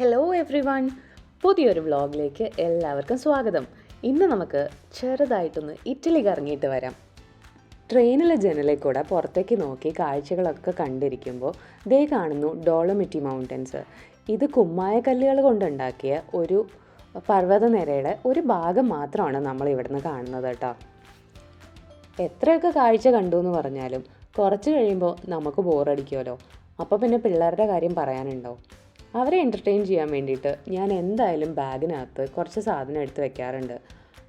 Hello every one പുതിയൊരു വ്ളോഗിലേക്ക് എല്ലാവർക്കും സ്വാഗതം. ഇന്ന് നമുക്ക് ചെറുതായിട്ടൊന്ന് ഇറ്റലി കറങ്ങിയിട്ട് വരാം. ട്രെയിനിലെ ജനലിൽ കൂടെ പുറത്തേക്ക് നോക്കി കാഴ്ചകളൊക്കെ കണ്ടിരിക്കുമ്പോൾ ദേ കാണുന്നു ഡോളമിറ്റി മൗണ്ടൻസ്. ഇത് കുമ്മായ കല്ലുകൾ കൊണ്ടുണ്ടാക്കിയ ഒരു പർവതനിരയുടെ ഒരു ഭാഗം മാത്രമാണ് നമ്മൾ ഇവിടുന്ന് കാണുന്നത് കേട്ടോ. എത്രയൊക്കെ കാഴ്ച കണ്ടു എന്ന് പറഞ്ഞാലും കുറച്ച് കഴിയുമ്പോൾ നമുക്ക് ബോറടിക്കുമല്ലോ അപ്പോൾ പിന്നെ പിള്ളേരുടെ കാര്യം പറയാനുണ്ടോ? അവരെ എന്റർടൈൻ ചെയ്യാൻ വേണ്ടിയിട്ട് ഞാൻ എന്തായാലും ബാഗിനകത്ത് കുറച്ച് സാധനം എടുത്ത് വെക്കാറുണ്ട്.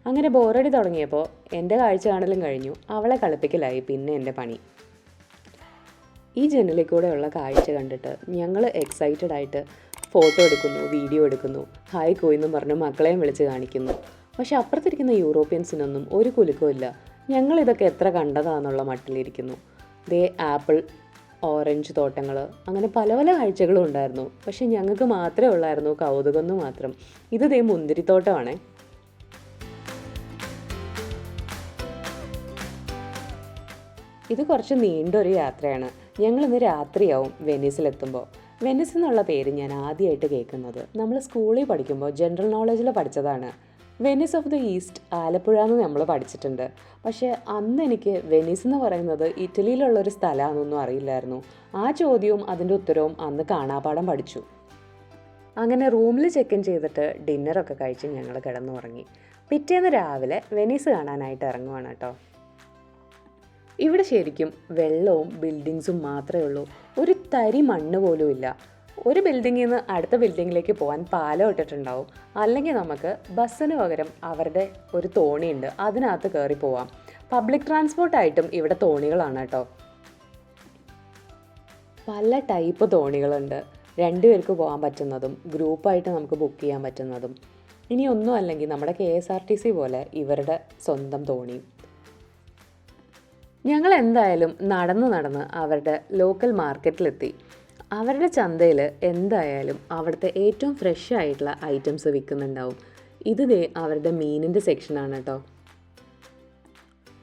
അങ്ങനെ ബോറടി തുടങ്ങിയപ്പോൾ എന്റെ കാഴ്ച കാണലും കഴിഞ്ഞു. അവളെ കളിപ്പിക്കലായി പിന്നെ എന്റെ പണി. ഈ ജനലിൽ കൂടെയുള്ള കാഴ്ച കണ്ടിട്ട് ഞങ്ങൾ എക്സൈറ്റഡ് ആയിട്ട് ഫോട്ടോ എടുക്കുന്നു വീഡിയോ എടുക്കുന്നു. ഹായ് കോയെന്നും പറഞ്ഞ് മക്കളെയും വിളിച്ച് കാണിക്കുന്നു. പക്ഷെ അപ്പുറത്തിരിക്കുന്ന യൂറോപ്യൻസിനൊന്നും ഒരു കുലുക്കവും ഇതൊക്കെ എത്ര കണ്ടതാണെന്നുള്ള മട്ടിലിരിക്കുന്നു. ദേ ആപ്പിൾ ഓറഞ്ച് തോട്ടങ്ങൾ അങ്ങനെ പല പല കാഴ്ചകളും ഉണ്ടായിരുന്നു. പക്ഷെ ഞങ്ങൾക്ക് മാത്രമേ ഉള്ളായിരുന്നു കൗതുകം എന്ന് മാത്രം. ഇത് ദേ മുന്തിരിത്തോട്ടമാണേ. ഇത് കുറച്ച് നീണ്ടൊരു യാത്രയാണ്. ഞങ്ങൾ ഇന്ന് രാത്രിയാവും വെനീസിലെത്തുമ്പോൾ. വെനീസ് എന്നുള്ള പേര് ഞാൻ ആദ്യമായിട്ട് കേൾക്കുന്നത്. നമ്മൾ സ്കൂളിൽ പഠിക്കുമ്പോൾ ജനറൽ നോളജിൽ പഠിച്ചതാണ്. Venice of the East Alappuzha എന്ന് നമ്മൾ പഠിച്ചിട്ടുണ്ട്. പക്ഷേ അന്ന് എനിക്ക് വെനീസ് എന്ന് പറയുന്നത് ഇറ്റലിയിലുള്ള ഒരു സ്ഥലമാണെന്നൊന്നും അറിയില്ലായിരുന്നു. ആ ചോദ്യവും അതിന്റെ ഉത്തരവും അന്ന് കാണാപാഠം പഠിച്ചു. അങ്ങനെ റൂമിൽ ചെക്ക് ഇൻ ചെയ്തിട്ട് ഡിന്നറൊക്കെ കഴിച്ച് ഞങ്ങൾ കിടന്നുറങ്ങി. പിറ്റേന്ന് രാവിലെ വെനീസ് കാണാനായിട്ട് ഇറങ്ങുവാണ് കേട്ടോ. ഇവിടെ ശരിക്കും വെള്ളവും ബിൽഡിങ്സും മാത്രമേ ഉള്ളൂ. ഒരു തരി മണ്ണ് പോലും ഇല്ല. ഒരു ബിൽഡിങ്ങിൽ നിന്ന് അടുത്ത ബിൽഡിങ്ങിലേക്ക് പോകാൻ പാലം ഇട്ടിട്ടുണ്ടാവും. അല്ലെങ്കിൽ നമുക്ക് ബസ്സിന് പകരം അവരുടെ ഒരു തോണിയുണ്ട് അതിനകത്ത് കയറി പോവാം. പബ്ലിക് ട്രാൻസ്പോർട്ടായിട്ടും ഇവിടെ തോണികളാണ് കേട്ടോ. പല ടൈപ്പ് തോണികളുണ്ട്. രണ്ടുപേർക്ക് പോകാൻ പറ്റുന്നതും ഗ്രൂപ്പായിട്ട് നമുക്ക് ബുക്ക് ചെയ്യാൻ പറ്റുന്നതും. ഇനി ഒന്നും അല്ലെങ്കിൽ നമ്മുടെ K S R T C പോലെ ഇവരുടെ സ്വന്തം തോണി. ഞങ്ങൾ എന്തായാലും നടന്ന് നടന്ന് അവരുടെ ലോക്കൽ മാർക്കറ്റിലെത്തി അവരുടെ ചന്തയിൽ എന്തായാലും അവിടുത്തെ ഏറ്റവും ഫ്രഷ് ആയിട്ടുള്ള ഐറ്റംസ് വിൽക്കുന്നുണ്ടാവും. ഇത് അവരുടെ മീനിന്റെ സെക്ഷനാണ് കേട്ടോ.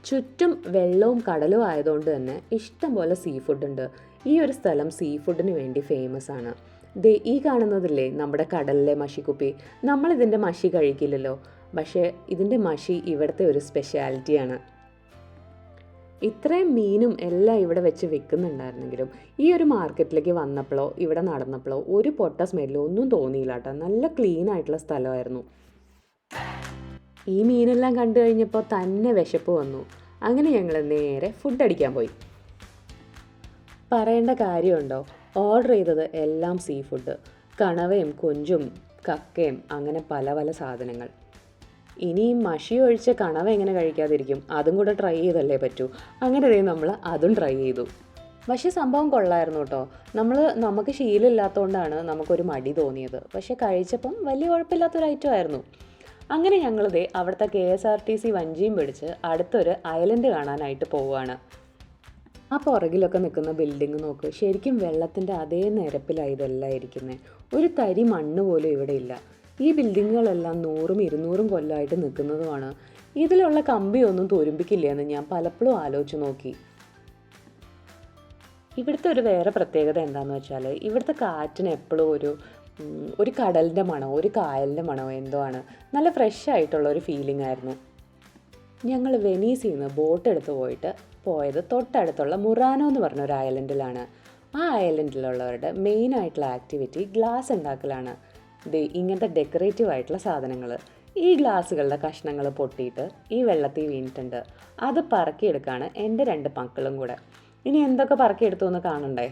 ചുറ്റും വെള്ളവും കടലും ആയതുകൊണ്ട് തന്നെ ഇഷ്ടം പോലെ സീ ഫുഡ് ഉണ്ട്. ഈ ഒരു സ്ഥലം സീ ഫുഡിന് വേണ്ടി ഫേമസ് ആണ്. ദേ ഈ കാണുന്നതില്ലേ നമ്മുടെ കടലിലെ മഷിക്കുപ്പി? നമ്മളിതിന്റെ മഷി കഴിക്കില്ലല്ലോ. പക്ഷേ ഇതിന്റെ മഷി ഇവിടുത്തെ ഒരു സ്പെഷ്യാലിറ്റിയാണ് ഇത്രയും മീനും എല്ലാം ഇവിടെ വെച്ച് വെക്കുന്നുണ്ടായിരുന്നെങ്കിലും ഈ ഒരു മാർക്കറ്റിലേക്ക് വന്നപ്പോഴോ ഇവിടെ നടന്നപ്പോഴോ ഒരു പൊട്ട സ്മെല്ലോ ഒന്നും തോന്നിയില്ല കേട്ടോ. നല്ല ക്ലീൻ ആയിട്ടുള്ള സ്ഥലമായിരുന്നു. ഈ മീനെല്ലാം കണ്ടു കഴിഞ്ഞപ്പോൾ തന്നെ വിശപ്പ് വന്നു. അങ്ങനെ ഞങ്ങൾ നേരെ ഫുഡ് അടിക്കാൻ പോയി. പറയേണ്ട കാര്യമുണ്ടോ? ഓർഡർ ചെയ്തത് എല്ലാം സീ ഫുഡ് കണവയും കൊഞ്ചും കക്കയും അങ്ങനെ പല പല സാധനങ്ങൾ. ഇനി ഈ മഷി ഒഴിച്ച കണവ എങ്ങനെ കഴിക്കാതിരിക്കും? അതും കൂടെ ട്രൈ ചെയ്തല്ലേ പറ്റൂ. അങ്ങനെ നമ്മൾ അതും ട്രൈ ചെയ്തു. പക്ഷേ സംഭവം കൊള്ളായിരുന്നു കേട്ടോ. നമ്മൾ നമുക്ക് ശീലമില്ലാത്തതുകൊണ്ടാണ് നമുക്കൊരു മടി തോന്നിയത്. പക്ഷേ കഴിച്ചപ്പം വലിയ കുഴപ്പമില്ലാത്തൊരു ഐറ്റം ആയിരുന്നു. അങ്ങനെ ഞങ്ങളിതേ അവിടുത്തെ K S R T C വഞ്ചിയും പിടിച്ച് അടുത്തൊരു ഐലൻഡ് കാണാനായിട്ട് പോവുകയാണ്. ആ പുറകിലൊക്കെ നിൽക്കുന്ന ബിൽഡിംഗ് നോക്ക്. ശരിക്കും വെള്ളത്തിന്റെ അതേ നിരപ്പിലായി ഇതെല്ലാം ഇരിക്കുന്നത് ഒരു തരി മണ്ണ് പോലും ഇവിടെ ഇല്ല. ഈ ബിൽഡിങ്ങുകളെല്ലാം നൂറും ഇരുന്നൂറും കൊല്ലമായിട്ട് നിൽക്കുന്നതുമാണ്. ഇതിലുള്ള കമ്പിയൊന്നും തോരുമ്പിക്കില്ല എന്ന് ഞാൻ പലപ്പോഴും ആലോചിച്ച് നോക്കി. ഇവിടുത്തെ ഒരു വേറെ പ്രത്യേകത എന്താണെന്ന് വെച്ചാൽ ഇവിടുത്തെ കാറ്റിന് എപ്പോഴും ഒരു ഒരു കടലിന്റെ മണമോ ഒരു കായലിന്റെ മണമോ എന്തോ ആണ്. നല്ല ഫ്രഷ് ആയിട്ടുള്ള ഒരു ഫീലിംഗ് ആയിരുന്നു. ഞങ്ങൾ വെനീസിൽ നിന്ന് ബോട്ട് എടുത്ത് പോയിട്ട് പോയത് തൊട്ടടുത്തുള്ള മുറാനോ എന്ന് പറഞ്ഞ ഒരു ഐലൻഡിലാണ് ആ ഐലൻഡിലുള്ളവരുടെ മെയിൻ ആയിട്ടുള്ള ആക്ടിവിറ്റി ഗ്ലാസ് ഉണ്ടാക്കലാണ്. ദേ ഇങ്ങനത്തെ ഡെക്കറേറ്റീവ് ആയിട്ടുള്ള സാധനങ്ങൾ ഈ ഗ്ലാസ്സുകളുടെ കഷ്ണങ്ങൾ പൊട്ടിയിട്ട് ഈ വെള്ളത്തിൽ വീണിട്ടുണ്ട്. അത് പറക്കിയെടുക്കാണ് എന്റെ രണ്ട് മക്കളും കൂടെ. ഇനി എന്തൊക്കെ പറക്കിയെടുത്തു എന്ന് കാണണ്ടേ?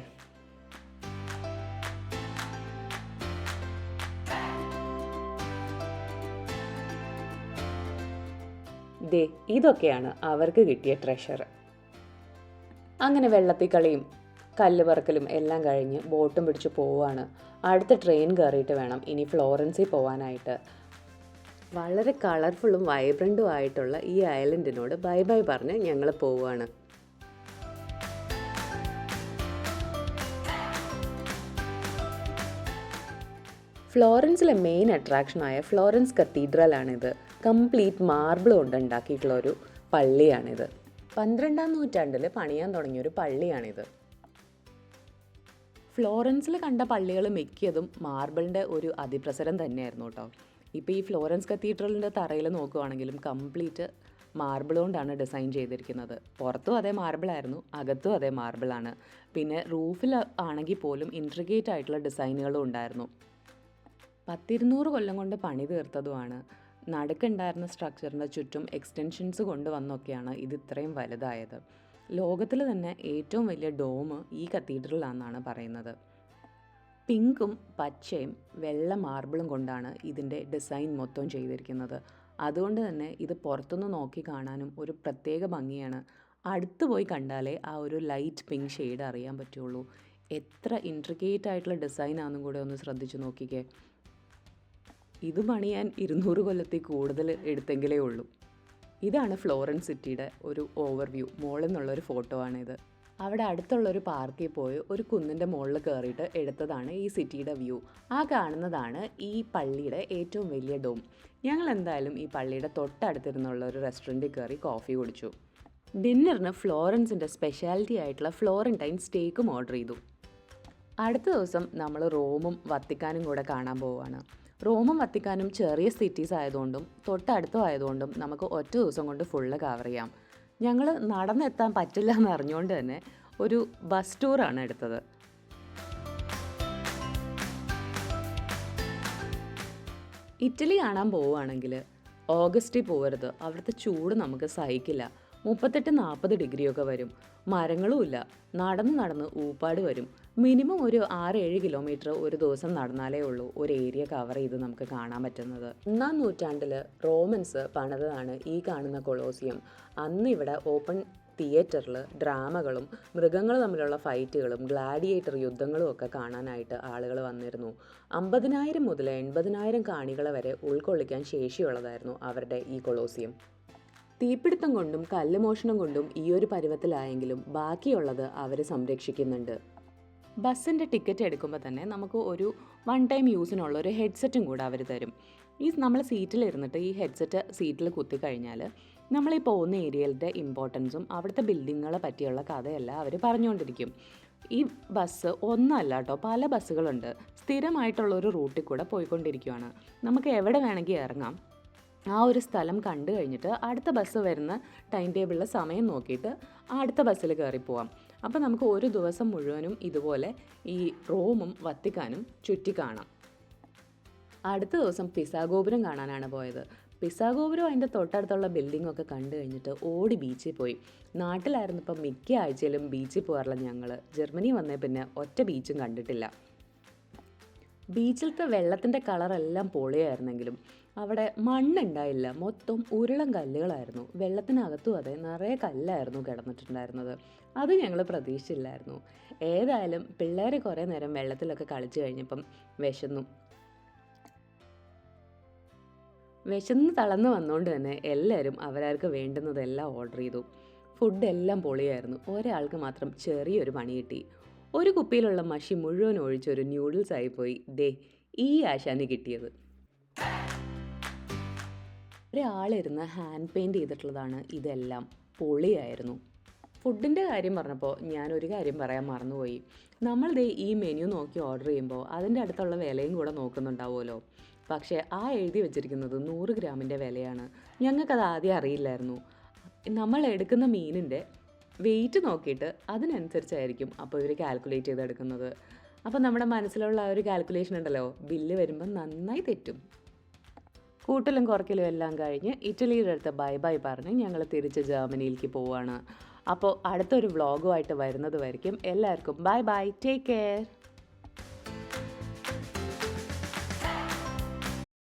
ദേ ഇതൊക്കെയാണ് അവർക്ക് കിട്ടിയ ട്രഷർ അങ്ങനെ വെള്ളത്തിൽ കളിയും കല്ല് പറക്കലും എല്ലാം കഴിഞ്ഞ് ബോട്ടും പിടിച്ച് പോവുകയാണ്. അടുത്ത ട്രെയിൻ കയറിയിട്ട് വേണം. ഇനി ഫ്ലോറൻസിൽ പോകാനായിട്ട് വളരെ കളർഫുള്ളും വൈബ്രന്റും ആയിട്ടുള്ള ഈ ഐലൻഡിനോട് ബൈ ബൈ പറഞ്ഞ് ഞങ്ങൾ പോവുകയാണ്. ഫ്ലോറൻസിലെ മെയിൻ അട്രാക്ഷനായ ഫ്ലോറൻസ് കത്തീഡ്രലാണിത്. കംപ്ലീറ്റ് മാർബിൾ കൊണ്ട് ഉണ്ടാക്കിയിട്ടുള്ള ഒരു പള്ളിയാണിത്. പന്ത്രണ്ടാം നൂറ്റാണ്ടിൽ പണിയാൻ തുടങ്ങിയ ഒരു പള്ളിയാണിത്. ഫ്ലോറൻസിൽ കണ്ട പള്ളികൾ മിക്കതും മാർബിളിന്റെ ഒരു അതിപ്രസരം തന്നെയായിരുന്നു കേട്ടോ. ഇപ്പോൾ ഈ ഫ്ലോറൻസ് കത്തീഡ്രലിന്റെ തറയിൽ നോക്കുവാണെങ്കിലും കംപ്ലീറ്റ് മാർബിൾ കൊണ്ടാണ് ഡിസൈൻ ചെയ്തിരിക്കുന്നത്. പുറത്തും അതേ മാർബിളായിരുന്നു അകത്തും അതേ മാർബിളാണ്. പിന്നെ റൂഫിൽ ആണെങ്കിൽ പോലും ഇൻട്രിഗേറ്റ് ആയിട്ടുള്ള ഡിസൈനുകളും ഉണ്ടായിരുന്നു. പത്തിരുന്നൂറ് കൊല്ലം കൊണ്ട് പണി തീർത്തതുമാണ്. നടുക്കുണ്ടായിരുന്ന സ്ട്രക്ചറിന്റെ ചുറ്റും എക്സ്റ്റൻഷൻസ് കൊണ്ടുവന്നൊക്കെയാണ് ഇത് ഇത്രയും വലുതായത്. ലോകത്തിൽ തന്നെ ഏറ്റവും വലിയ ഡോം ഈ കത്തീഡ്രലാണെന്നാണ് പറയുന്നത്. പിങ്കും പച്ചയും വെള്ള മാർബിളും കൊണ്ടാണ് ഇതിന്റെ ഡിസൈൻ മൊത്തം ചെയ്തിരിക്കുന്നത്. അതുകൊണ്ട് തന്നെ ഇത് പുറത്തുനിന്ന് നോക്കി കാണാനും ഒരു പ്രത്യേക ഭംഗിയാണ്. അടുത്ത് പോയി കണ്ടാലേ ആ ഒരു ലൈറ്റ് പിങ്ക് ഷെയ്ഡ് അറിയാൻ പറ്റുള്ളൂ. എത്ര ഇൻട്രിഗേറ്റ് ആയിട്ടുള്ള ഡിസൈൻ ആണെന്നും കൂടെ ഒന്ന് ശ്രദ്ധിച്ചു നോക്കിക്കേ. ഇത് പണിയാൻ ഇരുന്നൂറ് കൊല്ലത്തിൽ കൂടുതൽ എടുത്തെങ്കിലേ ഉള്ളൂ. ഇതാണ് ഫ്ലോറൻസ് സിറ്റിയുടെ ഒരു ഓവർവ്യൂ മോളിൽ നിന്നുള്ളൊരു ഫോട്ടോ ആണിത്. അവിടെ അടുത്തുള്ളൊരു പാർക്കിൽ പോയി ഒരു കുന്നിന്റെ മുകളിൽ കയറിയിട്ട് എടുത്തതാണ് ഈ സിറ്റിയുടെ വ്യൂ ആ കാണുന്നതാണ് ഈ പള്ളിയുടെ ഏറ്റവും വലിയ ഡോം ഞങ്ങൾ എന്തായാലും ഈ പള്ളിയുടെ തൊട്ടടുത്തിരുന്നുള്ള ഒരു റെസ്റ്റോറന്റിൽ കയറി കോഫി കുടിച്ചു. ഡിന്നറിന് ഫ്ലോറൻസിന്റെ സ്പെഷ്യാലിറ്റി ആയിട്ടുള്ള ഫ്ലോറന്റൈൻ സ്റ്റേക്കും ഓർഡർ ചെയ്തു. അടുത്ത ദിവസം നമ്മൾ റോമും വത്തിക്കാനും കൂടെ കാണാൻ പോവുകയാണ്. റോമും വത്തിക്കാനും ചെറിയ സിറ്റീസ് ആയതുകൊണ്ടും തൊട്ടടുത്തും ആയതുകൊണ്ടും നമുക്ക് ഒറ്റ ദിവസം കൊണ്ട് ഫുള്ള് കവർ ചെയ്യാം. ഞങ്ങൾ നടന്നെത്താൻ പറ്റില്ല എന്ന് അറിഞ്ഞുകൊണ്ട് തന്നെ ഒരു ബസ് ടൂറാണ് എടുത്തത്. ഇറ്റലി കാണാൻ പോവുകയാണെങ്കിൽ ഓഗസ്റ്റിൽ പോകരുത് അവിടുത്തെ ചൂട് നമുക്ക് സഹിക്കില്ല. മുപ്പത്തെട്ട് നാൽപ്പത് ഡിഗ്രിയൊക്കെ വരും. മരങ്ങളും ഇല്ല നടന്ന് നടന്ന് ഊപ്പാട് വരും. മിനിമം ഒരു ആറ് ഏഴ് കിലോമീറ്റർ ഒരു ദിവസം നടന്നാലേ ഉള്ളൂ. ഒരു ഏരിയ കവർ ചെയ്ത് നമുക്ക് കാണാൻ പറ്റുന്നത്. ഒന്നാം നൂറ്റാണ്ടിൽ റോമൻസ് പണിതതാണ് ഈ കാണുന്ന കൊളോസിയം. അന്ന് ഇവിടെ ഓപ്പൺ തിയേറ്ററിൽ ഡ്രാമകളും മൃഗങ്ങൾ തമ്മിലുള്ള ഫൈറ്റുകളും ഗ്ലാഡിയേറ്റർ യുദ്ധങ്ങളും ഒക്കെ കാണാനായിട്ട് ആളുകൾ വന്നിരുന്നു. അമ്പതിനായിരം മുതൽ എൺപതിനായിരം കാണികളെ വരെ ഉൾക്കൊള്ളിക്കാൻ ശേഷിയുള്ളതായിരുന്നു അവരുടെ ഈ കൊളോസിയം. തീപിടുത്തം കൊണ്ടും കല്ലുമോഷണം കൊണ്ടും ഈ ഒരു പരുവത്തിലായെങ്കിലും ബാക്കിയുള്ളത് അവരെ സംരക്ഷിക്കുന്നുണ്ട്. ബസ്സിന്റെ ടിക്കറ്റ് എടുക്കുമ്പോൾ തന്നെ നമുക്ക് ഒരു വൺ ടൈം യൂസിനുള്ള ഒരു ഹെഡ്സെറ്റും കൂടെ അവർ തരും. ഈ നമ്മൾ സീറ്റിലിരുന്നിട്ട് ഈ ഹെഡ്സെറ്റ് സീറ്റിൽ കുത്തിക്കഴിഞ്ഞാൽ നമ്മൾ ഈ പോകുന്ന ഏരിയയിലെ ഇമ്പോർട്ടൻസും അവിടുത്തെ ബിൽഡിങ്ങുകളെ പറ്റിയുള്ള കഥയെല്ലാം അവർ പറഞ്ഞുകൊണ്ടിരിക്കും ഈ ബസ് ഒന്നല്ല കേട്ടോ പല ബസ്സുകളുണ്ട്. സ്ഥിരമായിട്ടുള്ള ഒരു റൂട്ടിൽ കൂടെ പോയിക്കൊണ്ടിരിക്കുകയാണ് നമുക്ക് എവിടെ വേണമെങ്കിൽ ഇറങ്ങാം. ആ ഒരു സ്ഥലം കണ്ടു കഴിഞ്ഞിട്ട് അടുത്ത ബസ് വരുന്ന ടൈം ടേബിളിലെ സമയം നോക്കിയിട്ട് അടുത്ത ബസ്സിൽ കയറി പോവാം. അപ്പോൾ നമുക്ക് ഒരു ദിവസം മുഴുവനും ഇതുപോലെ ഈ റോമും വത്തിക്കാനും ചുറ്റി കാണാം. അടുത്ത ദിവസം പിസാഗോപുരം കാണാനാണ് പോയത്. പിസാഗോപുരം അതിന്റെ തൊട്ടടുത്തുള്ള ബിൽഡിംഗ് ഒക്കെ കണ്ടു കഴിഞ്ഞിട്ട് ഓടി ബീച്ചിൽ പോയി. നാട്ടിലായിരുന്നു നാട്ടിലായിരുന്നപ്പോൾ മിക്ക ആഴ്ചയിലും ബീച്ചിൽ പോകാറുള്ള ഞങ്ങൾ ജർമ്മനി വന്നേ പിന്നെ ഒറ്റ ബീച്ചും കണ്ടിട്ടില്ല. ബീച്ചിലത്തെ വെള്ളത്തിന്റെ കളറെല്ലാം പൊളിയായിരുന്നെങ്കിലും അവിടെ മണ്ണുണ്ടായില്ല. മൊത്തം ഉരുളം കല്ലുകളായിരുന്നു. വെള്ളത്തിനകത്തും അതെ നിറയെ കല്ലായിരുന്നു കിടന്നിട്ടുണ്ടായിരുന്നത്. അത് ഞങ്ങൾ പ്രതീക്ഷിച്ചില്ലായിരുന്നു. ഏതായാലും പിള്ളേർ കുറേ നേരം വെള്ളത്തിലൊക്കെ കളിച്ചു കഴിഞ്ഞപ്പം വിശന്നു. വിശന്ന് തളർന്നു വന്നുകൊണ്ട് തന്നെ എല്ലാവരും അവരവർക്ക് വേണ്ടുന്നതെല്ലാം ഓർഡർ ചെയ്തു. ഫുഡ് എല്ലാം പൊളിയായിരുന്നു. ഒരാൾക്ക് മാത്രം ചെറിയൊരു പണി കിട്ടി. ഒരു കുപ്പിയിലുള്ള മഷി മുഴുവൻ ഒഴിച്ചൊരു ന്യൂഡിൽസ് ആയിപ്പോയി ദേ ഈ ആശാന് കിട്ടിയത്. ഒരാളിരുന്ന് ഹാൻഡ് പെയിന്റ് ചെയ്തിട്ടുള്ളതാണ് ഇതെല്ലാം. പൊളിയായിരുന്നു. ഫുഡിന്റെ കാര്യം പറഞ്ഞപ്പോൾ ഞാനൊരു കാര്യം പറയാൻ മറന്നുപോയി. നമ്മൾ ദേ ഈ മെനു നോക്കി ഓർഡർ ചെയ്യുമ്പോൾ അതിന്റെ അടുത്തുള്ള വിലയും കൂടെ നോക്കുന്നുണ്ടാവുമല്ലോ. പക്ഷേ ആ എഴുതി വെച്ചിരിക്കുന്നത് നൂറ് ഗ്രാമിന്റെ വിലയാണ്. ഞങ്ങൾക്കത് ആദ്യം അറിയില്ലായിരുന്നു. നമ്മൾ എടുക്കുന്ന മീനിന്റെ വെയിറ്റ് നോക്കിയിട്ട് അതിനനുസരിച്ചായിരിക്കും അപ്പോൾ ഇവർ കാൽക്കുലേറ്റ് ചെയ്തെടുക്കുന്നത്. അപ്പോൾ നമ്മുടെ മനസ്സിലുള്ള ആ ഒരു കാൽക്കുലേഷൻ ഉണ്ടല്ലോ. ബില്ല് വരുമ്പോൾ നന്നായി തെറ്റും. കൂട്ടലും കുറക്കലും എല്ലാം കഴിഞ്ഞ് ഇറ്റലിയുടെ അടുത്ത് ബൈ ബൈ പറഞ്ഞ് ഞങ്ങൾ തിരിച്ച് ജർമ്മനിയിലേക്ക് പോവാണ്. അപ്പോൾ അടുത്തൊരു വ്ളോഗുമായിട്ട് വരുന്നത് വരയ്ക്കും. എല്ലാവർക്കും ബൈ ബൈ. Take care.